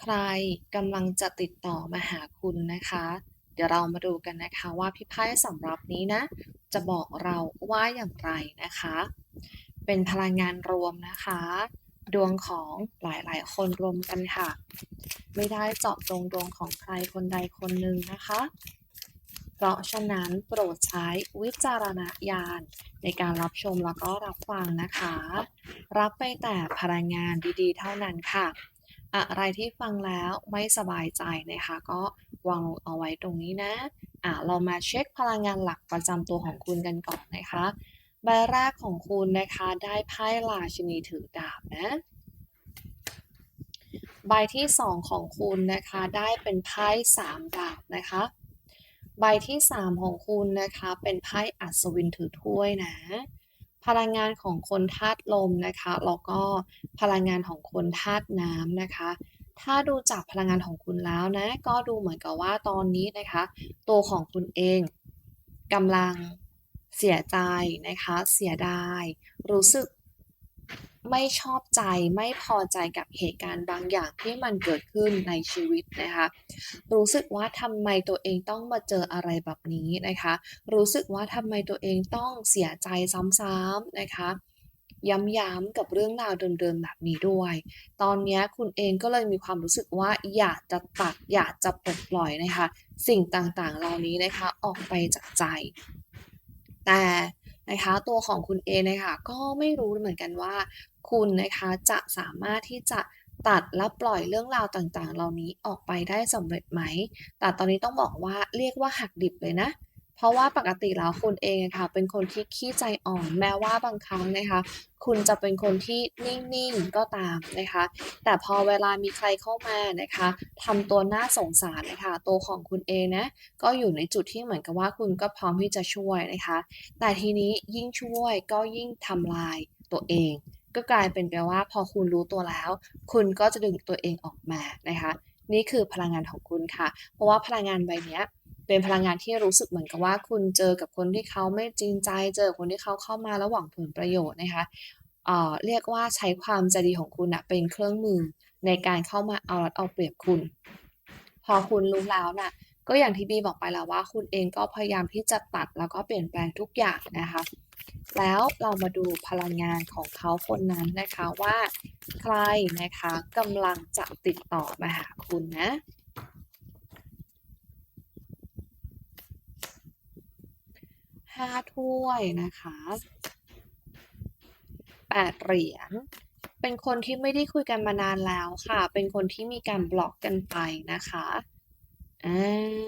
ใครกำลังจะติดต่อมาหาคุณนะคะ เดี๋ยวเรามาดูกันนะคะว่าพี่ไพ่สำหรับนี้นะ จะบอกเราว่าอย่างไรนะคะ เป็นพลังงานรวมนะคะ ดวงของหลายๆ คนรวมกันค่ะ ไม่ได้เจาะจงดวงของใครคนใดคนหนึ่งนะคะ เพราะฉะนั้นโปรดใช้วิจารณญาณในการรับชมแล้วก็รับฟังนะคะ รับไปแต่พลังงานดีๆ เท่านั้นค่ะ อะไรที่ฟังแล้วไม่สบายใจนะคะ ก็วางเอาไว้ตรงนี้นะอะเรามาเช็คพลังงานหลักประจำตัวของคุณกันก่อนนะคะใบแรกของคุณนะคะได้ไพ่ราชินีถือดาบนะใบที่สองของคุณนะคะได้เป็นไพ่สามดาบนะคะใบที่สามของคุณนะคะเป็นไพ่อัศวินถือถ้วยนะ พลังงานของคนธาตุลมนะคะแล้วก็พลังงานของคนธาตุน้ำนะคะ ถ้าดูจากพลังงานของคุณแล้วนะ ก็ดูเหมือนกับว่าตอนนี้นะคะ ตัวของคุณเองกำลังเสียใจนะคะ เสียดาย รู้สึก ไม่ชอบใจไม่พอใจกับเหตุการณ์บางอย่างที่มันเกิดขึ้นในชีวิตนะคะ รู้สึกว่าทำไมตัวเองต้องมาเจออะไรแบบนี้นะคะ รู้สึกว่าทำไมตัวเองต้องเสียใจซ้ำๆนะคะ ย้ำๆกับเรื่องราวเดิมๆแบบนี้ด้วย ตอนนี้คุณเองก็เลยมีความรู้สึกว่าอยากจะตัดอยากจะปลดปล่อยนะคะ สิ่งต่างๆเหล่านี้นะคะออกไปจากใจ แต่ นะคะ ตัวของคุณเองนะคะก็ไม่รู้เหมือนกันว่า คุณนะคะจะสามารถที่จะตัดและปล่อยเรื่องราวต่างๆ เหล่านี้ออกไปได้สำเร็จไหม แต่ตอนนี้ต้องบอกว่าเรียกว่าหักดิบเลยนะ เพราะว่าปกติแล้วคุณเองค่ะเป็นคนที่ขี้ใจอ่อน แม้ว่าบางครั้งนะคะ คุณจะเป็นคนที่นิ่ง ๆ ก็ตามนะคะ แต่พอเวลามีใครเข้ามานะคะทำตัวน่าสงสารนะคะตัวของคุณเองนะก็อยู่ในจุดที่เหมือนกับว่าคุณก็พร้อมที่จะช่วยนะคะ แต่ทีนี้ยิ่งช่วยก็ยิ่งทำลายตัวเองก็กลายเป็นไปว่าพอคุณรู้ตัวแล้ว คุณก็จะดึงตัวเองออกมานะคะ นี่คือพลังงานของคุณค่ะ เพราะว่าพลังงานใบเนี้ย เป็นพลังงานที่รู้สึกเหมือนกับว่า คุณเจอกับคนที่เขาไม่จริงใจ เจอคนที่เขาเข้ามาแล้วหวังผลประโยชน์นะคะเอ่อเรียกว่าใช้ความใจดีของคุณนะเป็นเครื่องมือในการเข้ามาเอารัดเอาเปรียบคุณ พอคุณรู้แล้วน่ะก็อย่างที่บีบอกไปแล้วว่า คุณเองก็พยายามที่จะตัดแล้วก็เปลี่ยนแปลงทุกอย่างนะคะ แล้วเรามาดูพลังงานของเขาคนนั้นนะคะว่า ใครนะคะกำลังจะติดต่อมาหาคุณนะ ห้าถ้วยนะคะแปดเหรียญเป็นคนที่ไม่ได้คุยกันมานานแล้วค่ะ เป็นคนที่มีการบล็อกกันไปนะคะอ่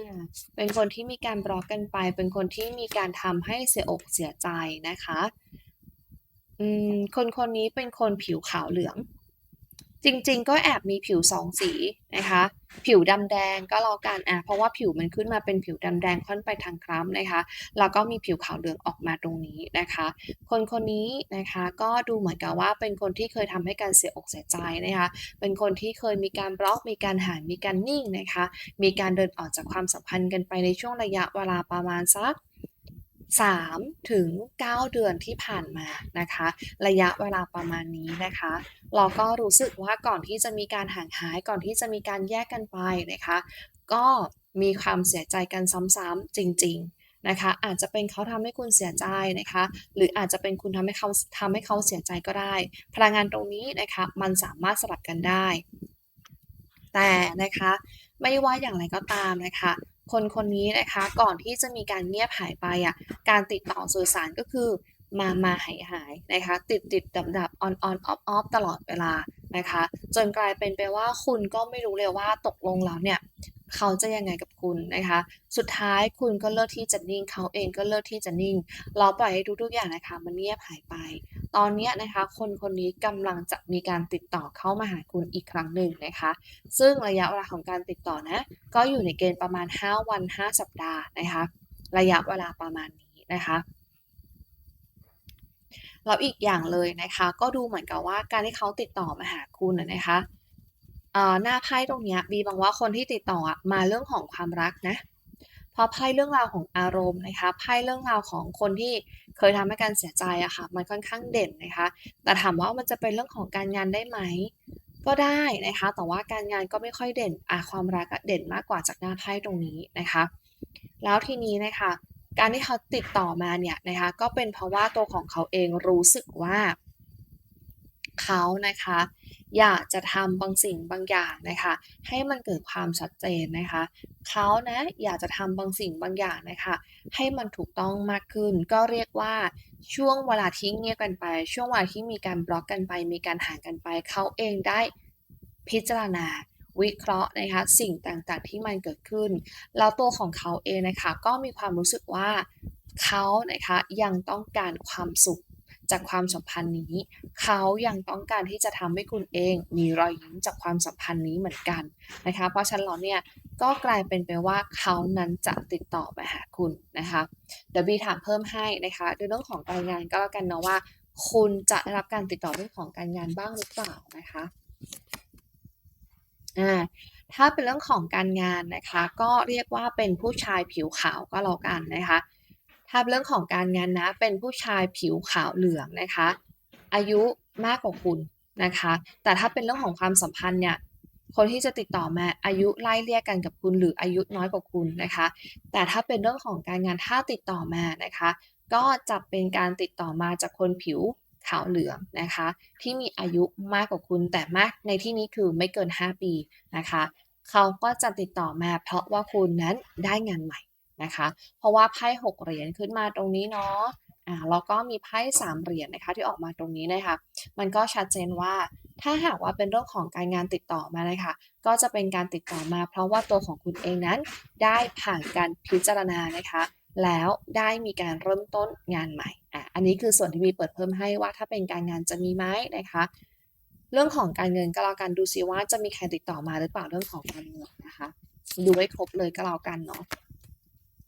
าเป็นคนที่มีการบล็อกกันไป เป็นคนที่มีการทำให้เสียอกเสียใจนะคะอืมคนคนนี้เป็นคนผิวขาวเหลือง จริง ๆ ก็แอบมีผิวสองสีนะคะ ผิวดำแดงก็แล้วกันอะเพราะว่าผิวมันขึ้นมาเป็นผิวดำแดงค่อนไปทางคล้ำนะคะ แล้วก็มีผิวขาวเหลืองออกมาตรงนี้นะคะ คนคนนี้นะคะก็ดูเหมือนกับว่าเป็นคนที่เคยทำให้การเสียอกเสียใจนะคะ เป็นคนที่เคยมีการบล็อกมีการห่างมีการนิ่งนะคะ มีการเดินออกจากความสัมพันธ์กันไปในช่วงระยะเวลาประมาณสัก 3 ถึง 9 เดือนที่ผ่านมานะคะ ระยะเวลาประมาณนี้นะคะ เราก็รู้สึกว่าก่อนที่จะมีการห่างหายก่อนที่จะมีการแยกกันไปนะคะ ก็มีความเสียใจกันซ้ำๆจริง ๆนะคะ อาจจะเป็นเขาทำให้คุณเสียใจนะคะ หรืออาจจะเป็นคุณทำให้เขาทำให้เขาเสียใจก็ได้ พลังงานตรงนี้นะคะมันสามารถสลับกันได้ แต่นะคะไม่ว่าอย่างไรก็ตามนะคะ คนคนนี้นะคะก่อนที่จะมีการเงียบหายไปอะการติดต่อสื่อสารก็คือมามาหายหายนะคะ ติดติดดับดับออนออนออฟออฟตลอดเวลานะคะ จนกลายเป็นไปว่าคุณก็ไม่รู้เลยว่าตกลงแล้วเนี่ย เขาจะยังไงกับคุณนะคะ สุดท้ายคุณก็เลือกที่จะนิ่ง เขาเองก็เลือกที่จะนิ่ง เราปล่อยให้ทุกๆอย่างนะคะมันเงียบหายไป ตอนนี้นะคะ คนคนนี้กำลังจะมีการติดต่อเข้ามาหาคุณอีกครั้งหนึ่งนะคะ ซึ่งระยะเวลาของการติดต่อนะ ก็อยู่ในเกณฑ์ประมาณ 5 วัน 5 สัปดาห์นะคะ ระยะเวลาประมาณนี้นะคะแล้วอีกอย่างเลยนะคะ ก็ดูเหมือนกับว่าการที่เขาติดต่อมาหาคุณนะคะ หน้าไพ่ตรงนี้บีบอกว่าคนที่ติดต่อมาเรื่องของความรักนะเพราะไพ่เรื่องราวของอารมณ์นะคะไพ่เรื่องราวของคนที่เคยทำให้การเสียใจอะค่ะมันค่อนข้างเด่นนะคะ แต่ถามว่ามันจะเป็นเรื่องของการงานได้ไหมก็ได้นะคะ แต่ว่าการงานก็ไม่ค่อยเด่นอะความรักเด่นมากกว่าจากหน้าไพ่ตรงนี้นะคะ แล้วทีนี้นะคะ การที่เขาติดต่อมาเนี่ยนะคะ ก็เป็นเพราะว่าตัวของเขาเองรู้สึกว่า เขานะคะ อยากจะทำบางสิ่งบางอย่างนะคะ ให้มันเกิดความชัดเจนนะคะ เขานะอยากจะทำบางสิ่งบางอย่างนะคะ ให้มันถูกต้องมากขึ้น ก็เรียกว่าช่วงเวลาที่เงียบกันไป ช่วงเวลาที่มีการบล็อกกันไป มีการห่างกันไป เขาเองได้พิจารณาวิเคราะห์นะคะสิ่งต่างๆที่มันเกิดขึ้น แล้วตัวของเขาเองนะคะก็มีความรู้สึกว่าเขานะคะยังต้องการความสุข จากความสัมพันธ์นี้ เขายังต้องการที่จะทำให้คุณเองมีรอยยิ้มจากความสัมพันธ์นี้เหมือนกันนะคะ เพราะฉะนั้นเราเนี่ยก็กลายเป็นไปว่าเขานั้นจะติดต่อมาหาคุณนะคะเดี๋ยวบีถามเพิ่มให้นะคะในเรื่องของการงานก็แล้วกันเนาะว่า คุณจะได้รับการติดต่อเรื่องของการงานบ้างหรือเปล่านะคะอ่าถ้าเป็นเรื่องของการงานนะคะ ก็เรียกว่าเป็นผู้ชายผิวขาวก็แล้วกันนะคะ ถ้าเรื่องของการงานนะ เป็นผู้ชายผิวขาวเหลืองนะคะ อายุมากกว่าคุณนะคะ แต่ถ้าเป็นเรื่องของความสัมพันธ์เนี่ยคนที่จะติดต่อมาอายุไล่เลี่ยกันกับคุณหรืออายุน้อยกว่าคุณนะคะ แต่ถ้าเป็นเรื่องของการงานถ้าติดต่อมานะคะ ก็จะเป็นการติดต่อมาจากคนผิวขาวเหลืองนะคะ ที่มีอายุมากกว่าคุณแต่มากในที่นี้คือไม่เกิน 5 ปีนะคะ เขาก็จะติดต่อมาเพราะว่าคุณนั้นได้งานใหม่ นะคะ เพราะว่าไพ่หกเหรียญขึ้นมาตรงนี้เนาะอ่าแล้วก็มีไพ่สามเหรียญนะคะที่ออกมาตรงนี้นะคะ มันก็ชัดเจนว่าถ้าหากว่าเป็นเรื่องของการงานติดต่อมานะคะ ก็จะเป็นการติดต่อมา เพราะว่าตัวของคุณเองนั้นได้ผ่านการพิจารณานะคะ แล้วได้มีการเริ่มต้นงานใหม่อะอันนี้คือส่วนที่มีเปิดเพิ่มให้ว่าถ้าเป็นการงานจะมีไหมนะคะ เรื่องของการเงินก็แล้วกันดูซิว่าจะมีใครติดต่อมาหรือเปล่าเรื่องของการเงินนะคะ ดูให้ครบเลยก็แล้วกันเนาะ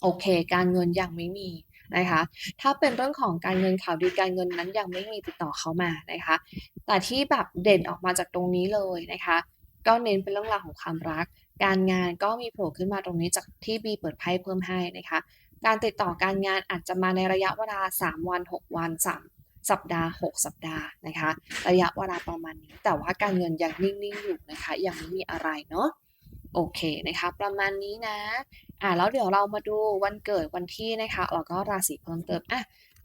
โอเค การเงินยังไม่มีนะคะ ถ้าเป็นเรื่องของการเงินข่าวดีการเงินนั้นยังไม่มีติดต่อเขามานะคะ แต่ที่แบบเด่นออกมาจากตรงนี้เลยนะคะ ก็เน้นเป็นเรื่องราวของความรัก การงานก็มีโผล่ขึ้นมาตรงนี้จากที่บีเปิดไพ่เพิ่มให้นะคะ การติดต่อการงานอาจจะมาในระยะเวลา 3 วัน 6 วัน 3 สัปดาห์ 6 สัปดาห์นะคะ ระยะเวลาประมาณนี้ แต่ว่าการเงินยังนิ่งๆอยู่นะคะ ยังไม่มีอะไรเนาะ โอเคนะคะประมาณนี้นะอ่าแล้วเดี๋ยวเรามาดูวันเกิดวันที่นะคะแล้วก็ราศีเพิ่มเติมอะ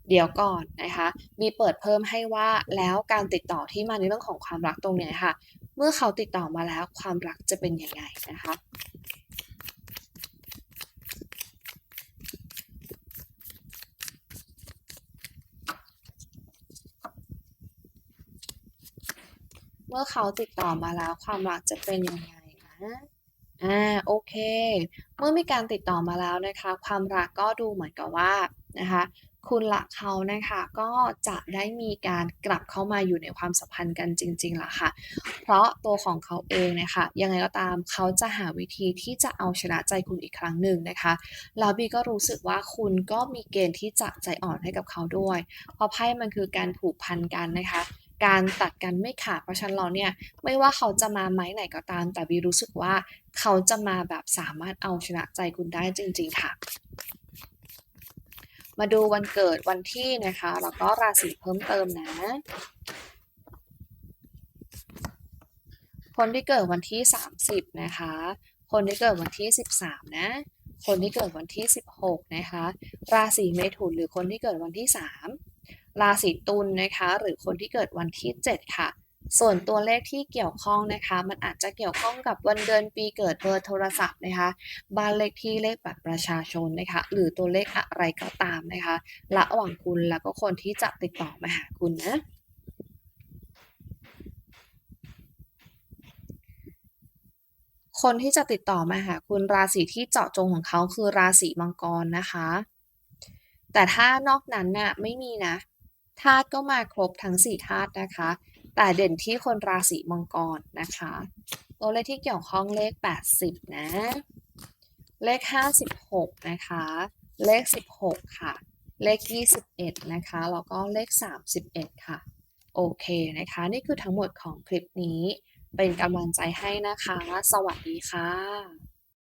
เดี๋ยวก่อนนะคะ มีเปิดเพิ่มให้ว่าแล้วการติดต่อที่มาในเรื่องของความรักตรงเนี้ยค่ะ เมื่อเขาติดต่อมาแล้วความรักจะเป็นยังไงนะคะเมื่อเขาติดต่อมาแล้วความรักจะเป็นยังไงนะ อ่าโอเค เมื่อมีการติดต่อมาแล้วนะคะ ความรักก็ดูเหมือนกับว่านะคะ คุณละเขานะคะก็จะได้มีการกลับเข้ามาอยู่ในความสัมพันธ์กันจริง ๆล่ะค่ะ เพราะตัวของเขาเองนะคะ ยังไงก็ตามเขาจะหาวิธีที่จะเอาชนะใจคุณอีกครั้งหนึ่งนะคะ แล้วบีก็รู้สึกว่าคุณก็มีเกณฑ์ที่จะใจอ่อนให้กับเขาด้วย เพราะไพ่มันคือการผูกพันกันนะคะ การตัดกันไม่ขาดเพราะฉะนั้นเราเนี่ยไม่ว่าเขาจะมาไหมไหนก็ตาม แต่บีรู้สึกว่าเขาจะมาแบบสามารถเอาชนะใจคุณได้จริง ๆ ค่ะ มาดูวันเกิดวันที่นะคะแล้วก็ราศีเพิ่มเติมนะคนที่เกิดวันที่ 30 นะคะ คนที่เกิดวันที่ 13 นะ คนที่เกิดวันที่ 16 นะคะ ราศีเมถุนหรือคนที่เกิดวันที่ 3 ราศีตุลนะคะ หรือคนที่เกิดวันที่ 7 ค่ะ ส่วนตัวเลขที่เกี่ยวข้องนะคะ มันอาจจะเกี่ยวข้องกับวันเดือนปีเกิดเบอร์โทรศัพท์นะคะ บ้านเลขที่เลขบัตรประชาชนนะคะ หรือตัวเลขอะไรก็ตามนะคะระหว่างคุณแล้วก็คนที่จะติดต่อมาหาคุณนะคนที่จะติดต่อมาหาคุณราศีที่เจาะจงของเขาคือราศีมังกรนะคะ แต่ถ้านอกนั้นน่ะไม่มีนะ ธาตุก็มาครบทั้ง4ธาตุนะคะ แต่เด่นที่คนราศีมังกรนะคะ ตัวเลขที่เกี่ยวข้องเลข 80 นะ เลข 56 นะคะ เลข 16 ค่ะ เลข 21 นะคะ แล้วก็เลข 31 ค่ะ โอเคนะคะ นี่คือทั้งหมดของคลิปนี้ เป็นกำลังใจให้นะคะ สวัสดีค่ะ